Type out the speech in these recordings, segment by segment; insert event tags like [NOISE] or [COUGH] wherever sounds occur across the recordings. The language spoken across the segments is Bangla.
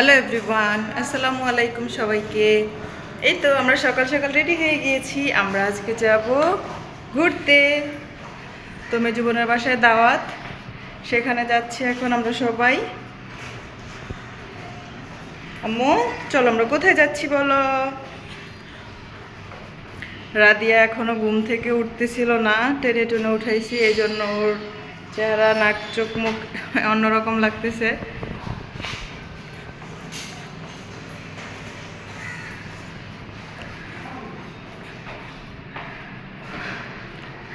হ্যালো এভরিওয়ান আসসালামু আলাইকুম সবাইকে। এই তো আমরা সকাল সকাল রেডি হয়ে গিয়েছি, আমরা আজকে যাব ঘুরতে। তো মেজুবনের বাসায় দাওয়াত, সেখানে যাচ্ছি এখন আমরা সবাই। আম্মু, চলো আমরা কোথায় যাচ্ছি বলো? রাদিয়া এখনও ঘুম থেকে উঠতেছিল না, টেনে টেনে উঠাইছি এই জন্য ওর চেহারা, নাক, চোখ, মুখ অন্যরকম লাগতেছে।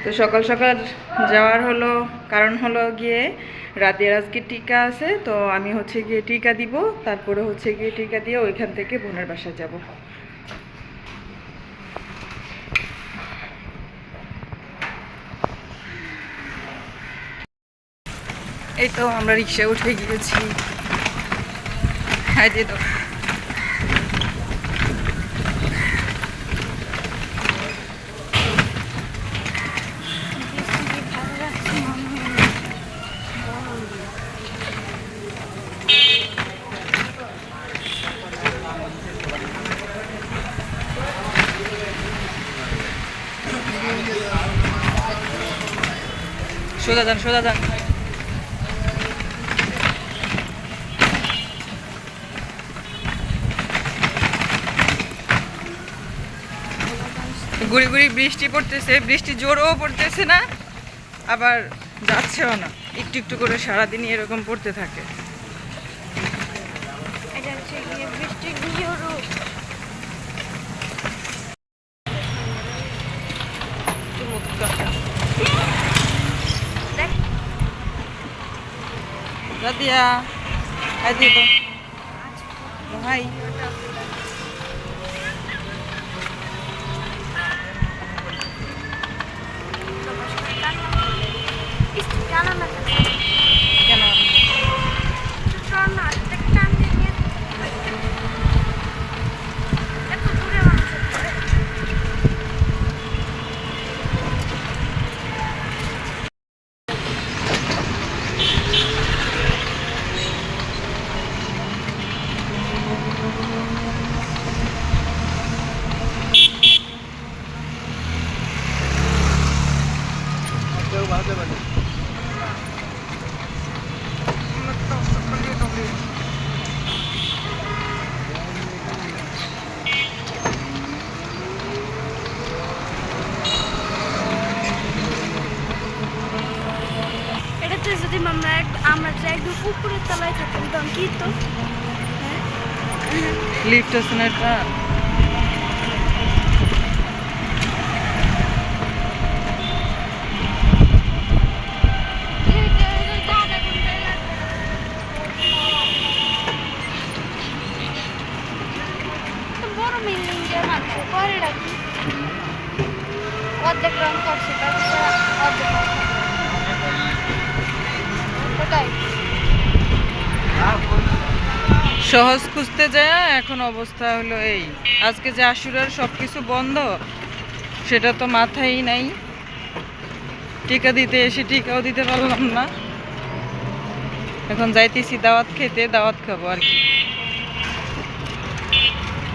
তো সকাল সকাল যাওয়ার হলো, কারণ হলো গিয়ে রাতের আজকে টিকা আছে, তো আমি হচ্ছে গিয়ে টিকা দিব, তারপরে হচ্ছে গিয়ে টিকা দিয়ে ওইখান থেকে বোনের বাসায় যাব। এই তো আমরা রিক্সা উঠে গিয়েছি। হ্যাঁ দিয়ে দাও সোজা যান সোজা যান। গুড়ি গুড়ি বৃষ্টি পড়তেছে, বৃষ্টি জোরও পড়তেছে না, আবার যাচ্ছেও না। একটু একটু করে সারাদিনই এরকম পড়তে থাকে এটা হচ্ছে গিয়ে বৃষ্টির ভিডিওরও দেখ রাদিয়া আই দিব ভাই টানা না কেন টানা টান দিয়ে এত দূরে মানুষের ঘরে। এটাতে যদি আমরা এক- আমরা উপরের তলায় থাকতাম কি তো? লিফট আছে না এটা? সহজ খুঁজতে যায়, এখন অবস্থা হলো এই। আজকে যে আশুরার সব কিছু বন্ধ, সেটা তো মাথায় নাই। টিকা দিতে এসে টিকাও দিতে পারলাম না। এখন যাইতেছি দাওয়াত খেতে, দাওয়াত খাব আর কি।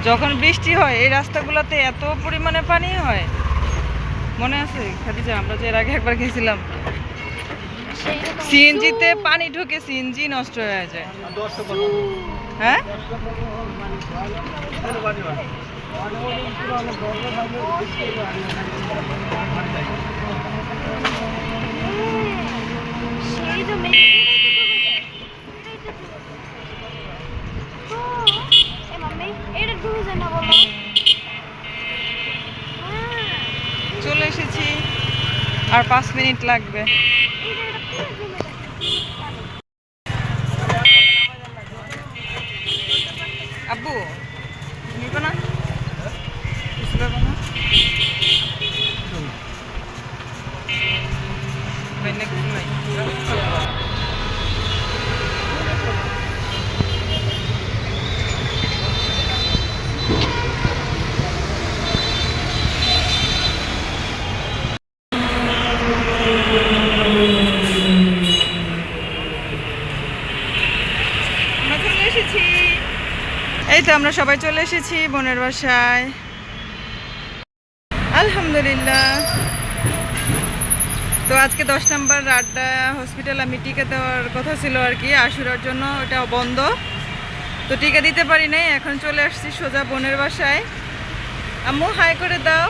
যখন বৃষ্টি হয়, এই রাস্তাগুলোতে এত পরিমাণে পানি হয়। মনে আছে? খাদিজা, আমরা যে এর আগে একবার গেছিলাম। সিএনজিতে পানি ঢুকে সিএনজি নষ্ট হয়ে যায়। হ্যাঁ? চলে এসেছি। আর পাঁচ মিনিট লাগবে। আব্বু নিবে না? কিছু নাই। আমরা চলে এসেছি এই তো আমরা সবাই চলে এসেছি বোনের বাসায়। আলহামদুলিল্লাহ। তো আজকে দশ নম্বর আড্ডা হসপিটাল আমি টিকা দেওয়ার কথা ছিল আর কি, আশুরার জন্য ওটা বন্ধ। তো টিকা দিতে পারি নাই, এখন চলে আসছি সোজা বোনের বাসায়। আম্মু হাই করে দাও।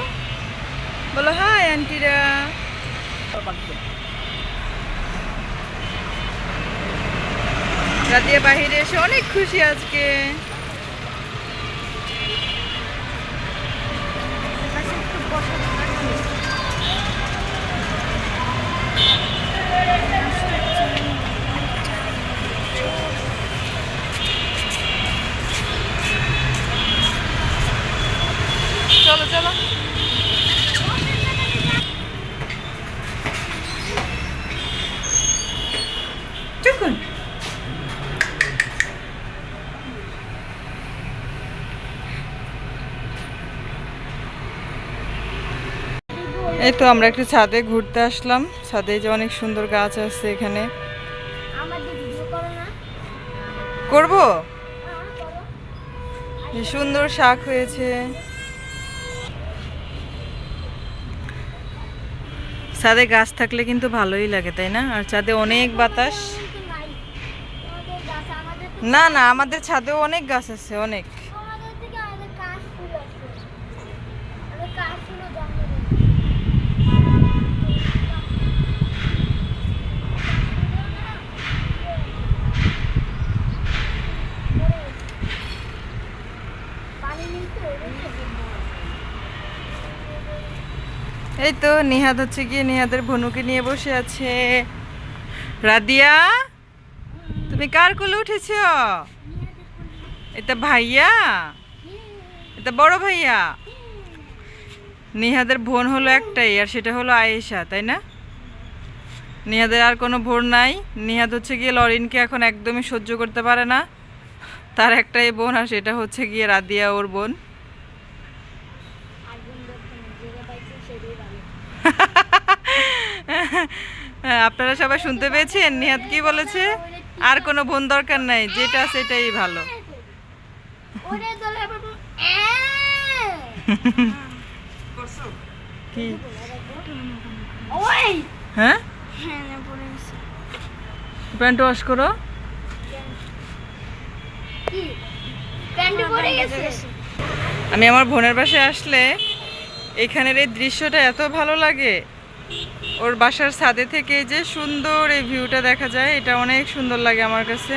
বলো হাই আন্টিরা রাতিয়া বাহিরে এসে অনেক খুশি আজকে পাশে একটু বসা চলো চলো চুকুন এই তো আমরা একটু ছাদে ঘুরতে আসলাম। ছাদে যে অনেক সুন্দর গাছ আছে এখানে। করব? হ্যাঁ, সুন্দর শাক হয়েছে। ছাদে গাছ থাকলে কিন্তু ভালোই লাগে তাই না? আর ছাদে অনেক বাতাস। না না আমাদের ছাদেও অনেক গাছ আছে অনেক। এই তো নিহাদ হচ্ছে গিয়ে, নিহাদের ভনুকে নিয়ে বসে আছে। রাদিয়া, তুমি কার কোলে উঠেছ? এটা ভাইয়া এটা বড় ভাইয়া। নিহাদের বোন হলো একটাই, আর সেটা হলো আয়েশা, তাই না? নিহাদের আর কোনো ভোর নাই। নিহাদ হচ্ছে গিয়ে লরিনকে এখন একদমই সহ্য করতে পারে না। তার একটাই বোন আর সেটা হচ্ছে গিয়ে রাদিয়া, ওর বোন আগুন যখন জেগে পাইছে সেটাই ভালো হ্যাঁ, [LAUGHS] আপনারা সবাই শুনতে পেয়েছেন? নিহাদ কি বলেছে? আর কোনো বোন দরকার নাই যেটা সেটাই ভালো। ওরে দলে আবার কি হ্যাঁ হ্যাঁ প্যান্ট ওয়াশ করো। কি? প্যান্ট পড়ে গেছে। আমি আমার বোনের বাসায় আসলে এখানের এই দৃশ্যটা এত ভালো লাগে। ওর বাসার ছাদে থেকে যে সুন্দর এই ভিউটা দেখা যায়, এটা অনেক সুন্দর লাগে আমার কাছে।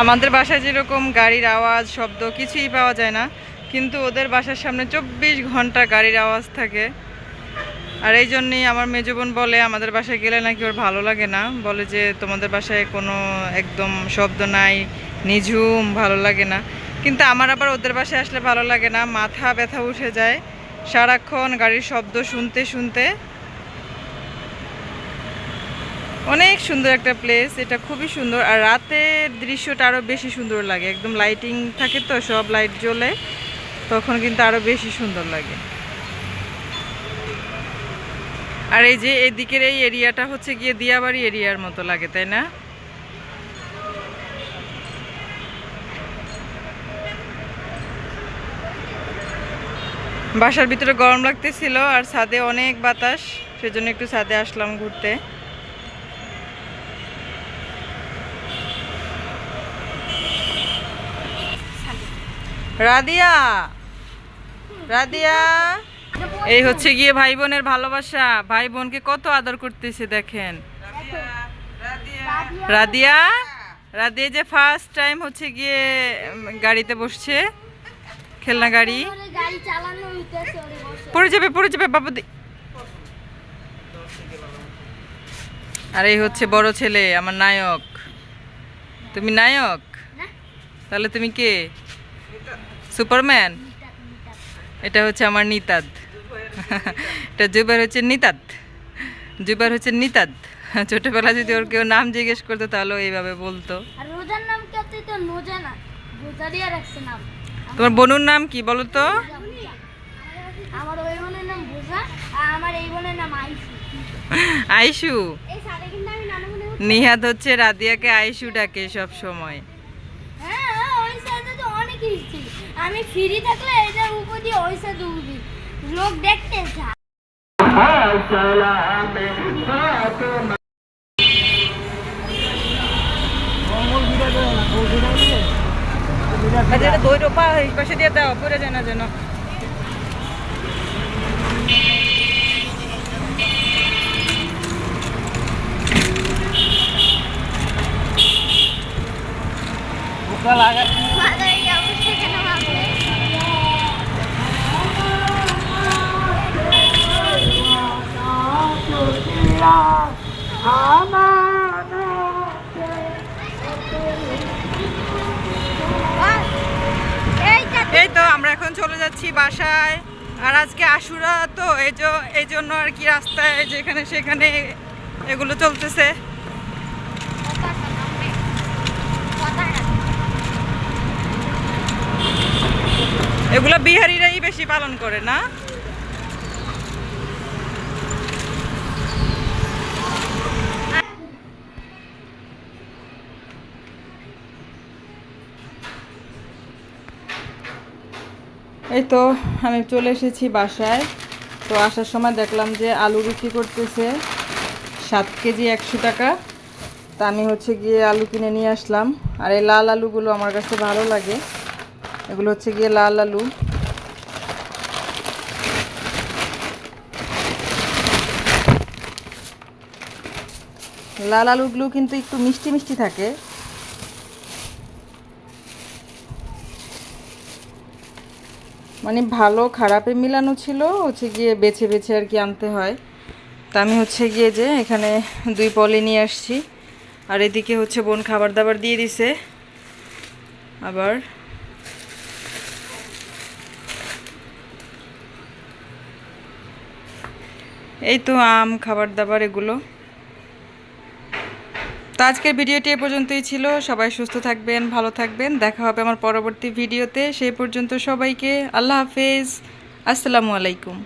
আমাদের বাসায় যেরকম গাড়ির আওয়াজ, শব্দ কিছুই পাওয়া যায় না, কিন্তু ওদের বাসার সামনে চব্বিশ ঘণ্টা গাড়ির আওয়াজ থাকে। আর এই জন্যই আমার মেজো বোন বলে, আমাদের বাসায় গেলে নাকি ওর ভালো লাগে না? বলে যে, তোমাদের বাসায় কোনো একদম শব্দ নাই, নিঝুম, ভালো লাগে না। কিন্তু আমার আবার ওদের বাসায় আসলে ভালো লাগে না, মাথা ব্যথা উঠে যায়। সারাক্ষণ গাড়ির শব্দ শুনতে শুনতে অনেক সুন্দর একটা প্লেস এটা খুবই সুন্দর। আর রাতের দৃশ্যটা আরও বেশি সুন্দর লাগে। একদম লাইটিং থাকে তো, সব লাইট জ্বলে, তখন কিন্তু আরও বেশি সুন্দর লাগে। আর এই যে এদিকের এই এরিয়াটা হচ্ছে গিয়ে দিয়াবাড়ি এরিয়ার মতো লাগে, তাই না? বাসার ভিতরে গরম লাগতেছিল, আর ছাদে অনেক বাতাস, সেজন্য একটু ছাদে আসলাম ঘুরতে। রাদিয়া রাদিয়া। এই হচ্ছে গিয়ে ভাই বোনের ভালোবাসা। ভাই বোনকে কত আদর করতেছে দেখেন। রাদিয়া। রাদিয়া যে ফার্স্ট টাইম হচ্ছে গিয়ে গাড়িতে বসছে খেলনা গাড়ি। পড়ে যাবে পড়ে যাবে বাবুদি আর এই হচ্ছে বড় ছেলে আমার নায়ক। তুমি নায়ক? তাহলে তুমি কে? সুপারম্যান? এটা হচ্ছে আমার নিতাদ। এটা জুবার হচ্ছে নিতাদ। জুবার হচ্ছে নিতাদ। ছোটবেলা যদি ওর কেউ নাম জিজ্ঞেস করতো তাহলে এইভাবে বলতো। তোমার বনুর নাম কি বলো তো? আমার ওই বোনের নাম বোঝা আর আমার এই বোনের নাম আইসু। আইসু? হচ্ছে রাদিয়াকে আইসু ডাকে সব সময় হ্যাঁ হ্যাঁ, ওই সাইডে তো অনেক হিস্ট্রি আমি ফ্রি থাকলে এটা উপর দিয়ে ওইসা দৌড়ি লোক দেখতে যা। আচ্ছা দই রোপা পাশে দিয়ে দাও পরে জানা যেন ভালো এই অবস্থা কেন হবে এই তো আমরা এখন চলে যাচ্ছি বাসায়। আর আজকে আশুরা তো এই জন্য আর কি রাস্তায় যেখানে সেখানে এগুলো চলতেছে। এগুলো বিহারিরাই বেশি পালন করে না? এই তো, আমি চলে এসেছি বাসায়। তো আসার সময় দেখলাম যে আলু বিক্রি করতেছে সাত কেজি একশো টাকা। তা আমি হচ্ছে গিয়ে আলু কিনে নিয়ে আসলাম। আর এই লাল আলুগুলো আমার কাছে ভালো লাগে। এগুলো হচ্ছে গিয়ে লাল আলু। লাল আলুগুলো কিন্তু একটু মিষ্টি মিষ্টি থাকে। মানে ভালো খারাপে মিলানো ছিল, হচ্ছে গিয়ে বেছে বেছে আর কি আনতে হয়। তা আমি হচ্ছে গিয়ে যে এখানে দুই পলি নিয়ে আসছি। আর এদিকে হচ্ছে বোন খাবার দাবার দিয়ে দিছে। আবার এই তো আম খাবার দাবার এগুলো। তো আজকের ভিডিওটি এ পর্যন্তই ছিল। সবাই সুস্থ থাকবেন, ভালো থাকবেন। দেখা হবে আমার পরবর্তী ভিডিওতে। সেই পর্যন্ত সবাইকে আল্লাহ হাফেজ। আসসালামু আলাইকুম।